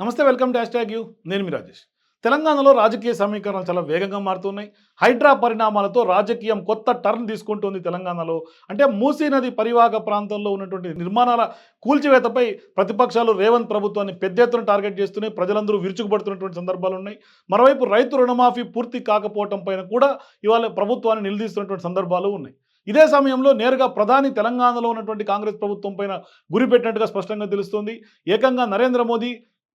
నమస్తే welcome dash tag you. నేను మీ రాజేష్. తెలంగాణలో రాజకీయ సమీకరణలు చాలా వేగంగా మారుతున్నాయి. హైడ్రా పరిణామాలతో రాజకీయం కొత్త టర్న్ తీసుకుంటుంది తెలంగాణలో. అంటే మూసీ నది పరివాహక ప్రాంతంలో ఉన్నటువంటి నిర్మాణాల కూల్చివేతపై ప్రతిపక్షాలు రేవంత్ ప్రభుత్వాన్ని పెద్ద ఎత్తున టార్గెట్ చేస్తున్నాయి. ప్రజలందరూ విరుచుకుపడుతున్నటువంటి సందర్భాలు ఉన్నాయి. మరోవైపు రైతు రుణమాఫీ పూర్తి కాకపోవటం పైన కూడా ఇవాళ ప్రభుత్వాన్ని నిలదీస్తున్నటువంటి సందర్భాలు ఉన్నాయి. ఇదే సమయంలో నేరుగా ప్రధాని తెలంగాణలో ఉన్నటువంటి కాంగ్రెస్ ప్రభుత్వం పైన గురిపెట్టినట్టుగా స్పష్టంగా తెలుస్తోంది. ఏకంగా నరేంద్ర మోదీ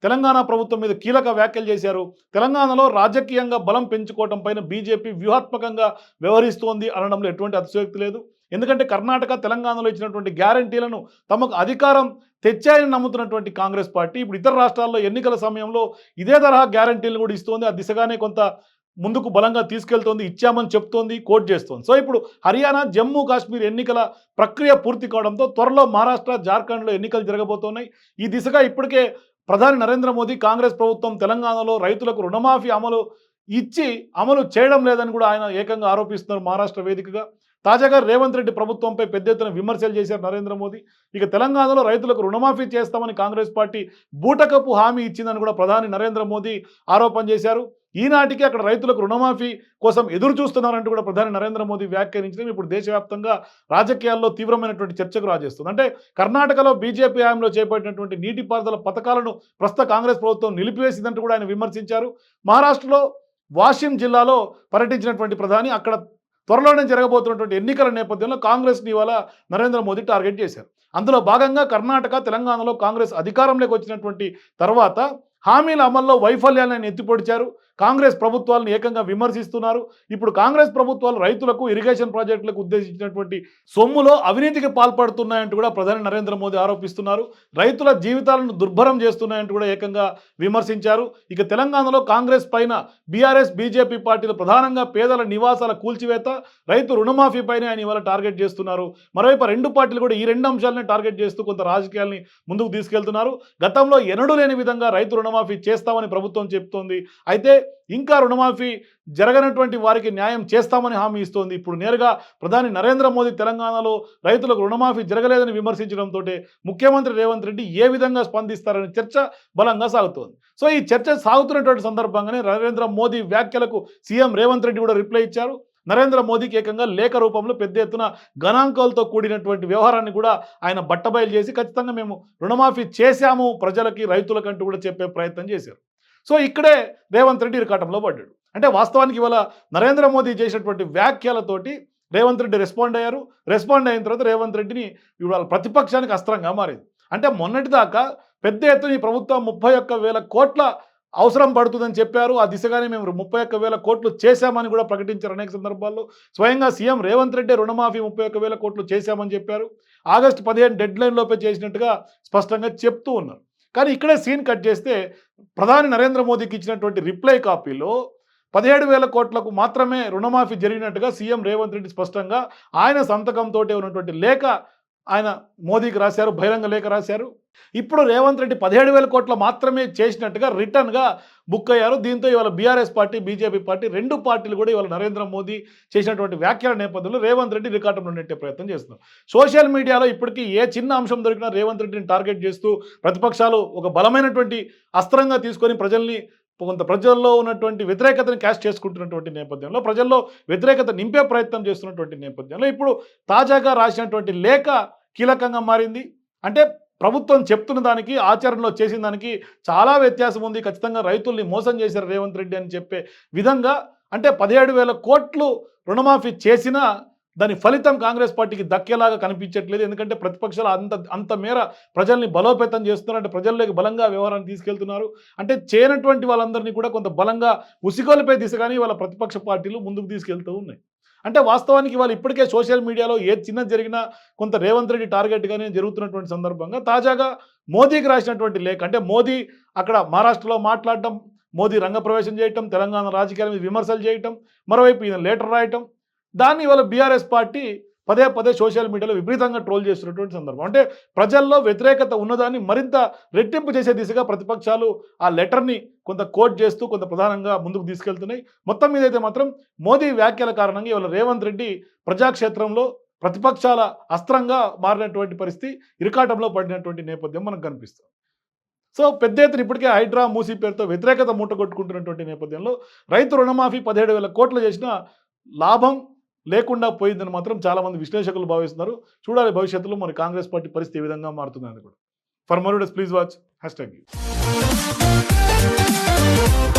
తెలంగాణ ప్రభుత్వం మీద కీలక వ్యాఖ్యలు చేశారు. తెలంగాణలో రాజకీయంగా బలం పెంచుకోవటం పైన బీజేపీ వ్యూహాత్మకంగా వ్యవహరిస్తోంది అనడంలో ఎటువంటి అతిశయోక్తి లేదు. ఎందుకంటే కర్ణాటక తెలంగాణలో ఇచ్చినటువంటి గ్యారంటీలను తమకు అధికారం తెచ్చాయని నమ్ముతున్నటువంటి కాంగ్రెస్ పార్టీ ఇప్పుడు ఇతర రాష్ట్రాల్లో ఎన్నికల సమయంలో ఇదే తరహా గ్యారంటీలు కూడా ఇస్తోంది. ఆ దిశగానే కొంత ముందుకు బలంగా తీసుకెళ్తోంది ఇచ్చామని చెప్తోంది కోట్ చేస్తోంది. సో ఇప్పుడు హర్యానా జమ్మూ కాశ్మీర్ ఎన్నికల ప్రక్రియ పూర్తి కావడంతో త్వరలో మహారాష్ట్ర జార్ఖండ్లో ఎన్నికలు జరగబోతున్నాయి. ఈ దిశగా ఇప్పటికే ప్రధాని నరేంద్ర మోదీ కాంగ్రెస్ ప్రభుత్వం తెలంగాణలో రైతులకు రుణమాఫీ అమలు ఇచ్చి అమలు చేయడం లేదని కూడా ఆయన ఏకంగా ఆరోపిస్తున్నారు మహారాష్ట్ర వేదికగా. తాజాగా రేవంత్ రెడ్డి ప్రభుత్వంపై పెద్ద ఎత్తున విమర్శలు చేశారు నరేంద్ర మోదీ. ఇక తెలంగాణలో రైతులకు రుణమాఫీ చేస్తామని కాంగ్రెస్ పార్టీ బూటకపు హామీ ఇచ్చిందని కూడా ప్రధాని నరేంద్ర మోదీ ఆరోపణ చేశారు. ఈనాటికి అక్కడ రైతులకు రుణమాఫీ కోసం ఎదురు చూస్తున్నారంటూ కూడా ప్రధాని నరేంద్ర మోదీ వ్యాఖ్యానించడం ఇప్పుడు దేశవ్యాప్తంగా రాజకీయాల్లో తీవ్రమైనటువంటి చర్చకు రాజేస్తుంది. అంటే కర్ణాటకలో బీజేపీ హయాంలో చేపట్టినటువంటి నీటిపారుదల పథకాలను ప్రస్తుత కాంగ్రెస్ ప్రభుత్వం నిలిపివేసిందంటూ కూడా ఆయన విమర్శించారు. మహారాష్ట్రలో వాషిం జిల్లాలో పర్యటించినటువంటి ప్రధాని అక్కడ త్వరలోనే జరగబోతున్నటువంటి ఎన్నికల నేపథ్యంలో కాంగ్రెస్ని ఇవాళ నరేంద్ర మోదీ టార్గెట్ చేశారు. అందులో భాగంగా కర్ణాటక తెలంగాణలో కాంగ్రెస్ అధికారంలోకి వచ్చినటువంటి తర్వాత హామీల అమల్లో వైఫల్యాలను ఎత్తిపొడిచారు. కాంగ్రెస్ ప్రభుత్వాలను ఏకంగా విమర్శిస్తున్నారు. ఇప్పుడు కాంగ్రెస్ ప్రభుత్వాలు రైతులకు ఇరిగేషన్ ప్రాజెక్టులకు ఉద్దేశించినటువంటి సొమ్ములో అవినీతికి పాల్పడుతున్నాయంటూ కూడా ప్రధాని నరేంద్ర మోదీ ఆరోపిస్తున్నారు. రైతుల జీవితాలను దుర్భరం చేస్తున్నాయంటూ కూడా ఏకంగా విమర్శించారు. ఇక తెలంగాణలో కాంగ్రెస్ పైన బీఆర్ఎస్ బీజేపీ పార్టీలు ప్రధానంగా పేదల నివాసాల కూల్చివేత రైతు రుణమాఫీ పైన ఆయన ఇవాళ టార్గెట్ చేస్తున్నారు. మరోవైపు రెండు పార్టీలు కూడా ఈ రెండు అంశాలనే టార్గెట్ చేస్తూ కొంత రాజకీయాల్ని ముందుకు తీసుకెళ్తున్నారు. గతంలో ఎనడూ లేని విధంగా రైతు రుణమాఫీ చేస్తామని ప్రభుత్వం చెప్తోంది. అయితే ఇంకా రుణమాఫీ జరగనటువంటి వారికి న్యాయం చేస్తామని హామీ ఇస్తోంది. ఇప్పుడు నేరుగా ప్రధాని నరేంద్ర మోదీ తెలంగాణలో రైతులకు రుణమాఫీ జరగలేదని విమర్శించడంతో ముఖ్యమంత్రి రేవంత్ రెడ్డి ఏ విధంగా స్పందిస్తారనే చర్చ బలంగా సాగుతోంది. సో ఈ చర్చ సాగుతున్నటువంటి సందర్భంగానే నరేంద్ర మోదీ వ్యాఖ్యలకు సీఎం రేవంత్ రెడ్డి కూడా రిప్లై ఇచ్చారు. నరేంద్ర మోదీకి ఏకంగా లేఖ రూపంలో పెద్ద ఎత్తున గణాంకాలతో కూడినటువంటి వ్యవహారాన్ని కూడా ఆయన బట్టబయలు చేసి ఖచ్చితంగా మేము రుణమాఫీ చేశాము ప్రజలకి రైతులకంటూ కూడా చెప్పే ప్రయత్నం చేశారు. సో ఇక్కడే రేవంత్ రెడ్డి ఇరకాటంలో పడ్డాడు. అంటే వాస్తవానికి ఇవాళ నరేంద్ర మోదీ చేసినటువంటి వ్యాఖ్యలతోటి రేవంత్ రెడ్డి రెస్పాండ్ అయ్యారు. రెస్పాండ్ అయిన తర్వాత రేవంత్ రెడ్డిని ఇవాళ ప్రతిపక్షానికి అస్త్రంగా మారింది. అంటే మొన్నటిదాకా పెద్ద ఎత్తున ఈ ప్రభుత్వం ముప్పై ఒక్క వేల కోట్ల అవసరం పడుతుందని చెప్పారు. ఆ దిశగానే మేము ముప్పై ఒక్క వేల కోట్లు చేశామని కూడా ప్రకటించారు అనేక సందర్భాల్లో. స్వయంగా సీఎం రేవంత్ రెడ్డి రుణమాఫీ ముప్పై ఒక్క వేల కోట్లు చేశామని చెప్పారు. ఆగస్టు పదిహేను డెడ్ లైన్ లోపే చేసినట్టుగా స్పష్టంగా చెప్తూ ఉన్నారు. కానీ ఇక్కడే సీన్ కట్ చేస్తే ప్రధాని నరేంద్ర మోదీకి ఇచ్చినటువంటి రిప్లై కాపీలో పదిహేడు వేల కోట్లకు మాత్రమే రుణమాఫీ జరిగినట్టుగా సీఎం రేవంత్ రెడ్డి స్పష్టంగా ఆయన సంతకంతో ఉన్నటువంటి లేఖ ఆయన మోదీకి రాశారు బహిరంగ లేఖ రాశారు. ఇప్పుడు రేవంత్ రెడ్డి పదిహేడు వేల కోట్ల మాత్రమే చేసినట్టుగా రిటర్న్గా బుక్ అయ్యారు. దీంతో ఇవాళ బీఆర్ఎస్ పార్టీ బీజేపీ పార్టీ రెండు పార్టీలు కూడా ఇవాళ నరేంద్ర మోదీ చేసినటువంటి వ్యాఖ్యల నేపథ్యంలో రేవంత్ రెడ్డి రికార్డులో నెట్టే ప్రయత్నం చేస్తున్నారు. సోషల్ మీడియాలో ఇప్పటికీ ఏ చిన్న అంశం దొరికినా రేవంత్ రెడ్డిని టార్గెట్ చేస్తూ ప్రతిపక్షాలు ఒక బలమైనటువంటి అస్త్రంగా తీసుకొని ప్రజల్ని కొంత ప్రజల్లో ఉన్నటువంటి వ్యతిరేకతను క్యాష్ చేసుకుంటున్నటువంటి నేపథ్యంలో ప్రజల్లో వ్యతిరేకత నింపే ప్రయత్నం చేస్తున్నటువంటి నేపథ్యంలో ఇప్పుడు తాజాగా రాసినటువంటి లేఖ కీలకంగా మారింది. అంటే ప్రభుత్వం చెప్తున్న దానికి ఆచరణలో చేసిన దానికి చాలా వ్యత్యాసం ఉంది. ఖచ్చితంగా రైతుల్ని మోసం చేశారు రేవంత్ రెడ్డి అని చెప్పే విధంగా అంటే పదిహేడు వేల కోట్లు రుణమాఫీ చేసినా దాని ఫలితం కాంగ్రెస్ పార్టీకి దక్కేలాగా కనిపించట్లేదు. ఎందుకంటే ప్రతిపక్షాలు అంత అంత మేర ప్రజల్ని బలోపేతం చేస్తున్నారు. అంటే ప్రజల్లోకి బలంగా వ్యవహారాన్ని తీసుకెళ్తున్నారు. అంటే చేయనటువంటి వాళ్ళందరినీ కూడా కొంత బలంగా ఉసిగోలపై దిశగానే వాళ్ళ ప్రతిపక్ష పార్టీలు ముందుకు తీసుకెళ్తూ ఉన్నాయి. అంటే వాస్తవానికి వాళ్ళు ఇప్పటికే సోషల్ మీడియాలో ఏ చిన్న జరిగినా కొంత రేవంత్ రెడ్డి టార్గెట్గానే జరుగుతున్నటువంటి సందర్భంగా తాజాగా మోదీకి రాసినటువంటి లేఖ. అంటే మోదీ అక్కడ మహారాష్ట్రలో మాట్లాడటం మోదీ రంగప్రవేశం చేయటం తెలంగాణ రాజకీయాల మీద విమర్శలు చేయటం మరోవైపు ఈయన లేటర్ రాయటం దాన్ని ఇవాళ బీఆర్ఎస్ పార్టీ పదే పదే సోషల్ మీడియాలో విపరీతంగా ట్రోల్ చేస్తున్నటువంటి సందర్భం. అంటే ప్రజల్లో వ్యతిరేకత ఉన్నదాన్ని మరింత రెట్టింపు చేసే దిశగా ప్రతిపక్షాలు ఆ లెటర్ని కొంత కోట్ చేస్తూ కొంత ప్రధానంగా ముందుకు తీసుకెళ్తున్నాయి. మొత్తం మీద అయితే మాత్రం మోదీ వ్యాఖ్యల కారణంగా ఇవాళ రేవంత్ రెడ్డి ప్రజాక్షేత్రంలో ప్రతిపక్షాల అస్త్రంగా మారినటువంటి పరిస్థితి ఇరుకాటంలో పడినటువంటి నేపథ్యం మనకు కనిపిస్తుంది. సో పెద్ద ఎత్తున ఇప్పటికే హైడ్రా మూసీ పేరుతో వ్యతిరేకత మూట కొట్టుకుంటున్నటువంటి నేపథ్యంలో రైతు రుణమాఫీ పదిహేడు వేల కోట్లు చేసిన లాభం లేకుండా పోయిందని మాత్రం చాలామంది విశ్లేషకులు భావిస్తున్నారు. చూడాలి భవిష్యత్తులో మరి కాంగ్రెస్ పార్టీ పరిస్థితి ఏ విధంగా మారుతుందని కూడా. For more please watch hashtag